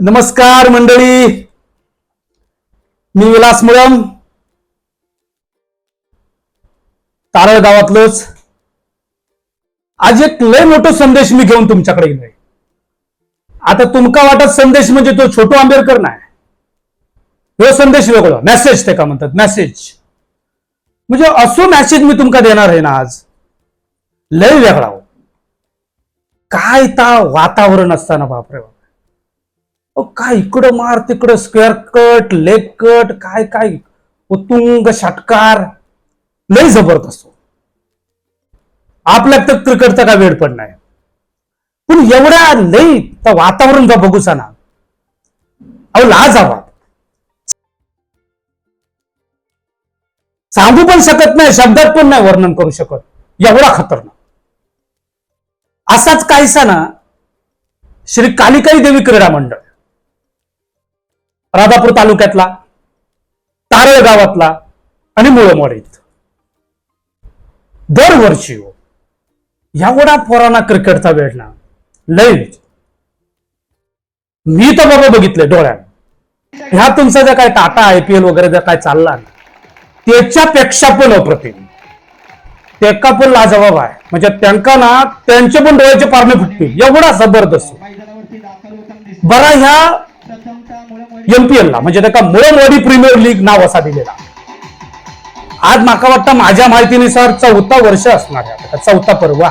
नमस्कार मंडळी. मी विलास मुळम. तारळ गावातलोच. आज एक लय मोठा संदेश मी घेऊन तुमच्याकडे येणार आता तुमका वाटत संदेश म्हणजे तो छोटो आंबेडकर नाही. तो संदेश वेगळा मेसेज ते का म्हणतात मेसेज म्हणजे असो मेसेज मी तुमका देणार आहे ना आज. लय वेगळा हो. काय ता वातावरण असताना बापरे बाप. काय इकडं मार तिकडं स्क्वेअर कट लेग कट काय काय? उत्तुंग षटकार. लय जबरदस्त. आपल्यात तर क्रिकेटचा काय वेळ पण नाही. पण एवढ्या लय त्या वातावरण जा बघूचा ना. अहो लाज हवा. सांगू पण शकत नाही शब्दात पण नाही वर्णन करू शकत. एवढा खतरनाक. असाच काहीसा ना श्री कालिकाई देवी क्रीडा मंडळ. राधापूर तालुक्यातला तारळ गावातला आणि मुळमोडीत दरवर्षी हो, एवढा पोरांना क्रिकेटचा वेळ ना लय मी तर बाबा बघितलंय डोळ्यात. ह्या तुमचा जे काय टाटा आयपीएल वगैरे जे काय चालला ना त्याच्यापेक्षा पण अप्रतिम. तेका पण लाजवाब आहे. म्हणजे त्यांका ना त्यांचे पण डोळ्याचे पारणे फुटतील. एवढा जबरदस्त. बरा ह्या एमपीएल ला म्हणजे त्याका मुळमवाडी प्रीमियर लीग नाव असा दिलेला. आज माका वाटतं माझ्या माहितीनुसार चौथा वर्ष असणार आहे चौथा पर्व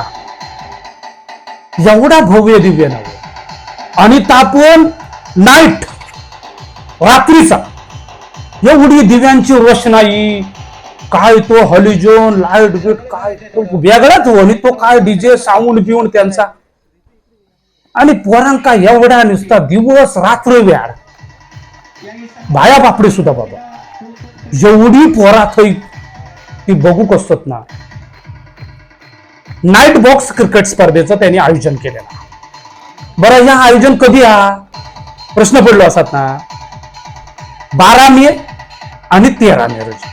एवढा भव्य दिव्य नव आणि तापून नाईट रात्रीचा. एवढी दिव्यांची रोषणाई काय तो हॉलिजोन लाइट बीट काय तो वेगळाच हो आणि तो काय डीजे साऊंड बिऊंड त्यांचा. आणि पोरांका एवढा नुसता दिवस रात्र व्याड. बाया बापडे सुद्धा बाबा. एवढी पोरात ती बघू कसत ना. नाईट बॉक्स क्रिकेट स्पर्धेचं त्यांनी आयोजन केलेलं. बरं ह्या आयोजन कधी हा? प्रश्न पडलो असतात ना. बारा मे आणि तेरा मे रोजी.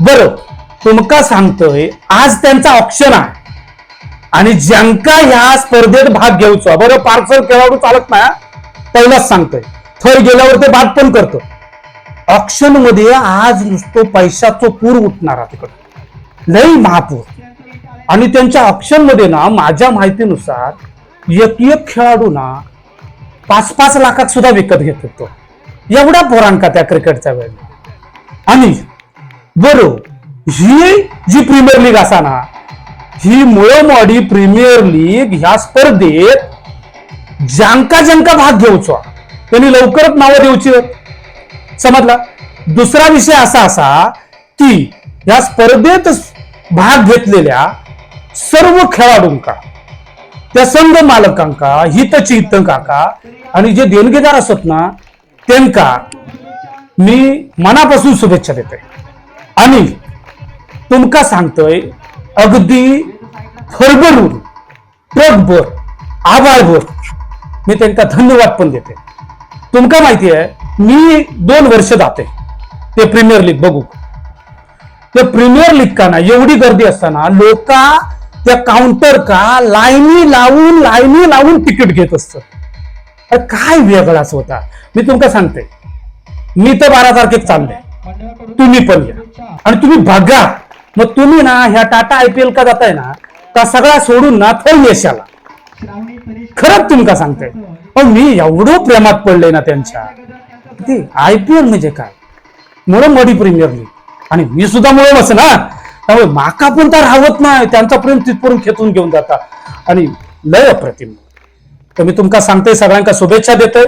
बरं तुमका सांगतोय आज त्यांचा ऑप्शन आहे. आणि ज्यांका ह्या स्पर्धेत भाग घेऊचा बरं पार्सल खेळाडू चालत ना पहिलाच सांगतोय. थर गेल्यावर ते बाद पण करतो. ऑप्शनमध्ये आज नुसतो पैशाचं पूर उठणार तिकडं. लई महापूर. आणि त्यांच्या ऑप्शनमध्ये ना माझ्या माहितीनुसार एक एक खेळाडू ना पाच पाच लाखात सुद्धा विकत घेत होतो. एवढा पोरांका त्या क्रिकेटच्या वेळ? आणि बरोबर ही जी प्रीमियर लीग असा ना ही मुळमवाडी प्रीमियर लीग ह्या स्पर्धेत ज्यांका ज्यांका भाग घेऊचो. त्यांनी लवकरच नावं देऊची आहेत. समजला? दुसरा विषय असा असा की या स्पर्धेत भाग घेतलेल्या सर्व खेळाडूंका त्या संघ मालकांका हितचिंतकांका आणि जे देणगीदार असत ना त्यांका मी मनापासून शुभेच्छा देते आणि तुमका सांगतोय अगदी फरभरून ट्रकभर आभारभर मी त्यांना धन्यवाद पण देते तुमका माहिती आहे मी दोन वर्ष जाते. ते प्रीमियर लीग बघू. ते प्रीमियर लीग का ना एवढी गर्दी असताना लोका त्या काउंटर का लाईनी लावून लाईनी लावून तिकीट घेत असत काय वेगळाच होता? मी तुमका सांगते. मी तर बारा तारखेत चालले. तुम्ही पण या. आणि तुम्ही बघा. मग तुम्ही ना ह्या टाटा आयपीएल का जाताय ना का सगळा सोडून ना थोड यशाला खरंच तुमका सांगते. पण मी एवढं प्रेमात पडले ना त्यांच्या ते आयपीएल म्हणजे काय? Mulamwadi premier league. आणि मी सुद्धा मुळमच ना त्यामुळे माका पण तर राहत नाही. त्यांचा प्रेम तिथपर्यंत खेचून घेऊन जाता. आणि लय अप्रतिम. तर मी तुमका सांगते सगळ्यांका शुभेच्छा देतोय.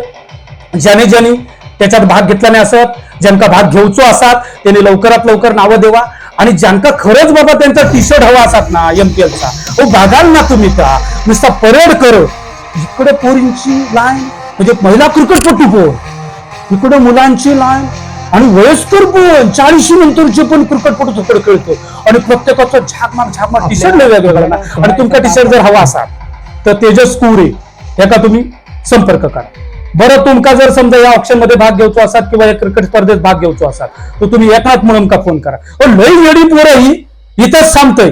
ज्याने ज्याने त्याच्यात भाग घेतला नाही असत ज्यांका भाग घेऊचो असात त्यांनी लवकरात लवकर नावं देवा. आणि ज्यांका खरंच बाबा त्यांचा टी शर्ट हवा असात ना एमपीएलचा हो बघाल ना तुम्ही का नुसता परेड कर. इकडे पोरींची लाईन म्हणजे महिला क्रिकेटपटू पोर इकडे मुलांची लाईन आणि वयस्कर पण चाळीशी नंतरचे पण क्रिकेटपटू तिकडे खेळतो. आणि प्रत्येकाचा झाकमाक झाकमाक टी शर्ट वेगवेगळा ना आणि तुमचा टी शर्ट जर हवा असाल तर तेजस कुरे याचा तुम्ही संपर्क करा. बरं तुमका जर समजा या ऑप्शनमध्ये भाग घ्यायचो असाल किंवा या क्रिकेट स्पर्धेत भाग घ्यायचो असाल तर तुम्ही एकनाथ म्हणून का फोन करा? लई वेळी पोरं ही इथंच सांगतोय